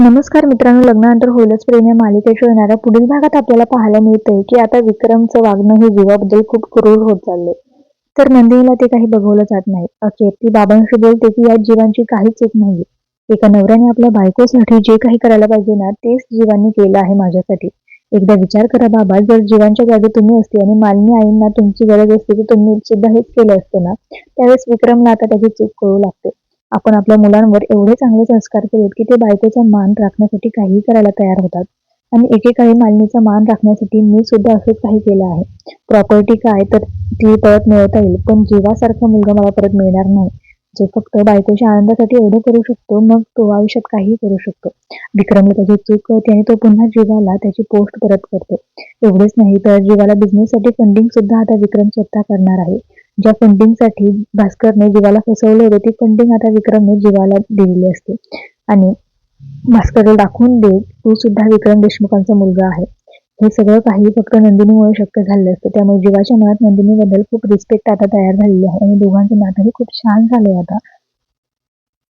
नमस्कार मित्रांनो लग्नानंतर होलच प्रेम या मालिकेच्या येणाऱ्या पुढील भागात आपल्याला पाहायला मिळतंय की आता विक्रमचं वागणं हे जीवाबद्दल खूप क्रूर होत चाललंय. तर नंदिनीला ते काही बघवलं जात नाही. अखेर ती बाबांशी बोलते की या जीवांची काहीच चूक नाहीये. एका नवऱ्याने आपल्या बायकोसाठी जे काही करायला पाहिजे ना तेच जीवांनी केलं आहे माझ्यासाठी. एकदा विचार करा बाबा जर जीवांच्या जागी तुम्ही असते आणि मालिनी आईंना तुमची गरज असते की तुम्ही सुद्धा हेच केलं असतं ना त्यावेळेस विक्रमला आता त्याची चूक कळू लागते. आपण आपल्या मुलांवर एवढे चांगले संस्कार केलेत की ते बायकोचा मान राखण्यासाठी काहीही करायला तयार होतात. आणि एकेकाळी मालिनीचा मान राखण्यासाठी मी सुद्धा असंच काही केलं आहे. प्रॉपर्टी काय तर ती परत मिळवता येईल पण जीवासारखा मुलगा मला परत मिळणार नाही. जो फक्त बायकोच्या आनंदासाठी एवढं करू शकतो मग तो आयुष्यात काहीही करू शकतो. विक्रमला त्याची चूक कळते आणि तो पुन्हा जीवाला त्याची पोस्ट परत करतो. एवढेच नाही तर जीवाला बिझनेससाठी फंडिंग सुद्धा आता विक्रम स्वतः करणार आहे. ज्या फंडिंगसाठी भास्करने जीवाला फसवलं होतं ती फंडिंग आता विक्रमने जीवाला दिलेली असते. आणि भास्करला दाखवून दे तू सुद्धा विक्रम देशमुखांचा मुलगा आहे. हे सगळं काही फक्त नंदिनीमुळे शक्य झालं असतं. त्यामुळे जीवाच्या मनात नंदिनीबद्दल खूप रिस्पेक्ट आता तयार झालेली आहे. आणि दोघांचं नातंही खूप छान झालंय आता.